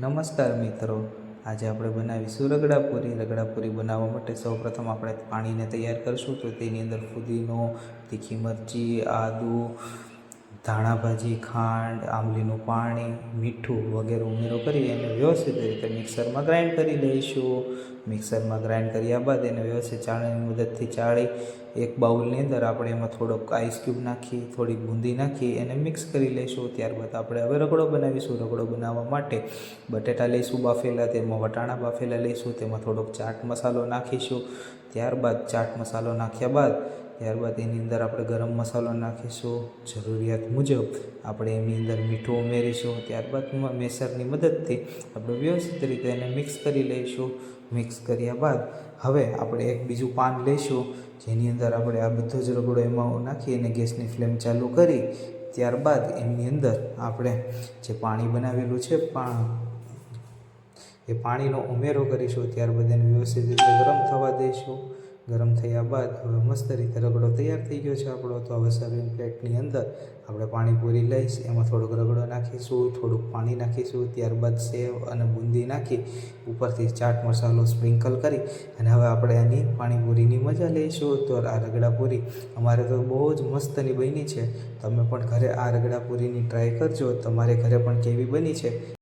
નમસ્કાર મિત્રો. આજે આપણે બનાવીશું રગડાપુરી. રગડાપુરી બનાવવા માટે સૌપ્રથમ આપણે પાણીને તૈયાર કરીશું તો તેની અંદર ફુદીનો, તીખી મરચી, આદુ ધાણાભાજી ખાંડ, આંબલીનું પાણી, મીઠું વગેરે ઉમેરો કરી એને વ્યવસ્થિત રીતે મિક્સરમાં ગ્રાઇન્ડ કરી લઈશું. મિક્સરમાં ગ્રાઇન્ડ કર્યા બાદ એને વ્યવસ્થિત ચાળણીની મદદથી ચાળી એક બાઉલની અંદર આપણે એમાં થોડોક આઈસ ક્યુબ નાખી થોડી બૂંદી નાખી એને મિક્સ કરી લઈશું. ત્યારબાદ આપણે હવે રગડો બનાવીશું. રગડો બનાવવા માટે બટેટા લઈશું બાફેલા, તેમાં વટાણા બાફેલા લઈશું, તેમાં થોડોક ચાટ મસાલો નાખીશું. ત્યારબાદ ચાટ મસાલો નાખ્યા બાદ, ત્યારબાદ એની અંદર આપણે ગરમ મસાલો નાખીશું. જરૂરિયાત મુજબ આપણે એની અંદર મીઠું ઉમેરીશું. ત્યારબાદ મેસરની મદદથી આપણે વ્યવસ્થિત રીતે એને મિક્સ કરી લઈશું. મિક્સ કર્યા બાદ હવે આપણે એક બીજું પાન લઈશું જેની અંદર આપણે આ બધો જ રગડો એમાં નાખી અને ગેસની ફ્લેમ ચાલુ કરી. ત્યારબાદ એની અંદર આપણે જે પાણી બનાવેલું છે એ પાણીનો ઉમેરો કરીશું. ત્યારબાદ એને વ્યવસ્થિત રીતે ગરમ થવા દઈશું. ગરમ થયા બાદ હવે મસ્ત રીતે રગડો તૈયાર થઈ ગયો છે આપણો. તો હવે સર્વિંગ પ્લેટની અંદર આપણે પાણીપુરી લઈશ. એમાં થોડોક રગડો નાખીશું, થોડુંક પાણી નાખીશું. ત્યારબાદ સેવ અને બુંદી નાખી ઉપરથી ચાટ મસાલો સ્પ્રિંકલ કરી અને હવે આપણે એની પાણીપુરીની મજા લઈશું. તો આ રગડાપુરી અમારે તો બહુ જ મસ્તની બની છે. તમે પણ ઘરે આ રગડાપુરીની ટ્રાય કરજો. તમારે ઘરે પણ કેવી બની છે?